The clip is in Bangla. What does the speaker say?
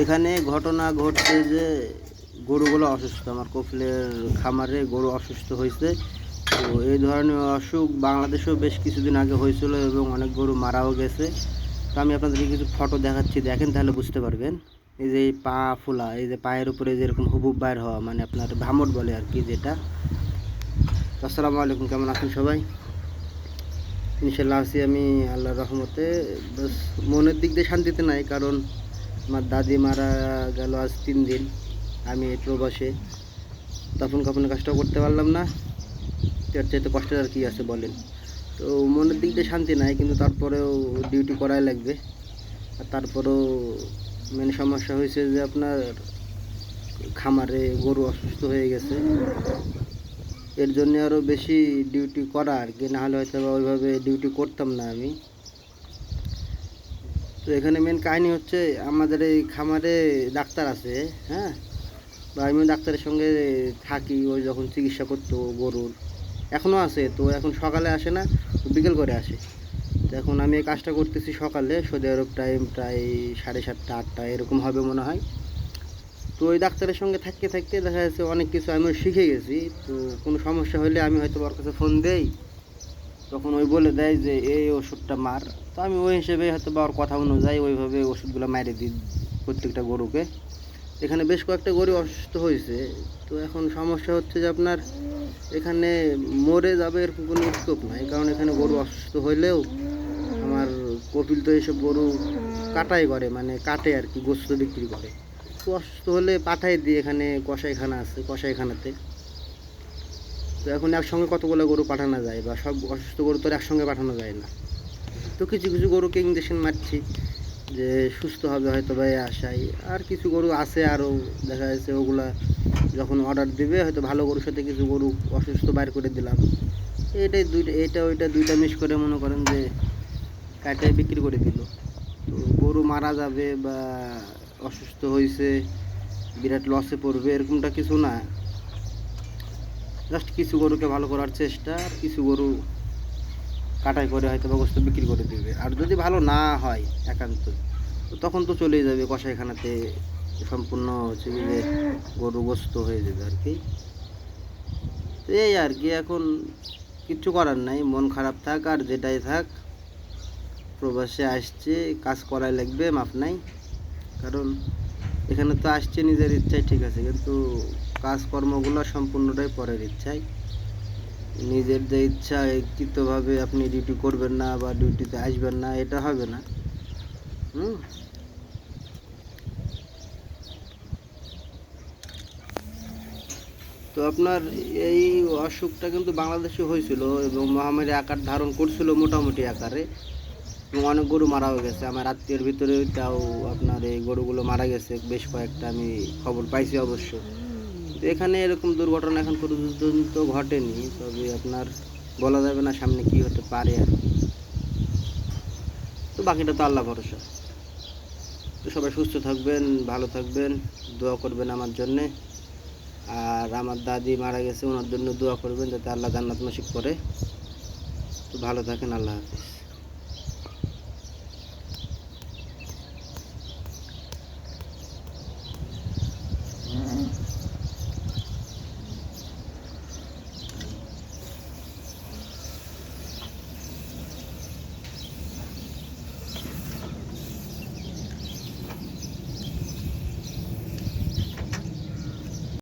এখানে ঘটনা ঘটছে যে গরুগুলো অসুস্থ, আমার কফিলের খামারে গরু অসুস্থ হয়েছে। তো এই ধরনের অসুখ বাংলাদেশেও বেশ কিছুদিন আগে হয়েছিল এবং অনেক গরু মারাও গেছে। তো আমি আপনাদেরকে কিছু ফটো দেখাচ্ছি, দেখেন তাহলে বুঝতে পারবেন। এই যে পা ফোলা, এই যে পায়ের উপরে যেরকম হুবুব বাইর হওয়া মানে আপনার ভামট বলে আর কি যেটা। আসসালামু আলাইকুম, কেমন আছেন সবাই? ইনশাল্লাহ আছি আমি আল্লাহর রহমতে। মনের দিক দিয়ে শান্তিতে নাই, কারণ আমার দাদি মারা গেল আজ তিন দিন। আমি এই প্রবাসে। তখন কখনো কাজটাও করতে পারলাম না। তার চাইতে কষ্টের আর কী আছে বলেন? তো মনের দিক দিয়ে শান্তি নাই, কিন্তু তারপরেও ডিউটি করাই লাগবে। আর তারপরেও মেন সমস্যা হয়েছে যে আপনার খামারে গরু অসুস্থ হয়ে গেছে। এর জন্য আরও বেশি ডিউটি করা আর কি। নাহলে হয়তো ওইভাবে ডিউটি করতাম না আমি। তো এখানে মেন কাহিনী হচ্ছে আমাদের এই খামারে ডাক্তার আছে হ্যাঁ? বা আমি ডাক্তারের সঙ্গে থাকি, ওই যখন চিকিৎসা করতো গরুর। এখনও আছে, তো এখন সকালে আসে না, বিকেল করে আসে। তো এখন আমি এই কাজটা করতেছি সকালে সৌদি আরব টাইম প্রায় সাড়ে সাতটা, আটটা, এরকম হবে মনে হয়। তো ওই ডাক্তারের সঙ্গে থাকতে থাকতে দেখা যাচ্ছে অনেক কিছু আমি শিখে গেছি, তো কোনো সমস্যা হলে আমি হয়তো ওর কাছে ফোন দেই। তখন ওই বলে দেয় যে, এই ওষুধটা মার। তো আমি ওই হিসেবে হয়তো বা ওর কথা অনুযায়ী ওইভাবে ওষুধগুলো মারে দিই প্রত্যেকটা গরুকে। এখানে বেশ কয়েকটা গরু অসুস্থ হয়েছে। তো এখন সমস্যা হচ্ছে যে আপনার এখানে মরে যাবে এরকম কোনো স্কোপ নাই। কারণ এখানে গরু অসুস্থ হইলেও আমার কপিল তো এইসব গরু কাটাই করে মানে কাটে আর কি, গোস্ত বিক্রি করে। তো অসুস্থ হলে পাঠাই দিই এখানে কষাইখানা আছে কষাইখানাতে তো এখন একসঙ্গে কতগুলো গরু পাঠানো যায় বা সব অসুস্থ গরু তো একসঙ্গে পাঠানো যায় না। তো কিছু কিছু গরুকে ইঞ্জেকশন মারছি যে সুস্থ হবে হয়তো বা আশায়। আর কিছু গরু আছে আরও, দেখা যাচ্ছে ওগুলা যখন অর্ডার দিবে, হয়তো ভালো গরুর সাথে কিছু গরু অসুস্থ বাইর করে দিলাম। এটাই দুইটা, এটা ওইটা দুইটা মিস করে মনে করেন যে কাটায় বিক্রি করে দিল। তো গরু মারা যাবে বা অসুস্থ হয়েছে বিরাট লসে পড়বে, এরকমটা কিছু না। জাস্ট কিছু গরুকে ভালো করার চেষ্টা, কিছু গরু কাটাই করে হয়তো বা গোস্ত বিক্রি করে দেবে। আর যদি ভালো না হয় একান্ত তখন তো চলেই যাবে কষাইখানাতে সম্পূর্ণ হচ্ছে যে গরু গোস্ত হয়ে যাবে আর কি। তো এই আর কি, এখন কিচ্ছু করার নাই, মন খারাপ থাক আর যেটাই থাক, প্রবাসে আসছে, কাজ করাই লাগবে, মাপ নাই। কারণ এখানে তো আসছে নিজের ইচ্ছায়, ঠিক আছে, কিন্তু কাজকর্মগুলো সম্পূর্ণটাই পরের ইচ্ছায়। নিজের যে ইচ্ছা কৃতভাবে আপনি ডিউটি করবেন না বা ডিউটিতে আসবেন না, এটা হবে না। হুম? তো আপনার এই অসুখটা কিন্তু বাংলাদেশে হয়েছিল এবং মহামারী আকার ধারণ করছিল মোটামুটি আকারে। অনেক গরু মারাও গেছে। আমার আত্মীয়ের ভিতরে তাও আপনার এই গরুগুলো মারা গেছে, বেশ কয়েকটা আমি খবর পাইছি অবশ্য। তো এখানে এরকম দুর্ঘটনা এখন পর্যন্ত ঘটেনি, তবে আপনার বলা যাবে না সামনে কি হতে পারে আর তো বাকিটা তো আল্লাহ ভরসা। তো সবাই সুস্থ থাকবেন, ভালো থাকবেন, দোয়া করবেন আমার জন্যে। আর আমার দাদি মারা গেছে, ওনার জন্য দোয়া করবেন যাতে আল্লাহ জান্নাত নসিব করে। তো ভালো থাকেন, আল্লাহ হাফিজ।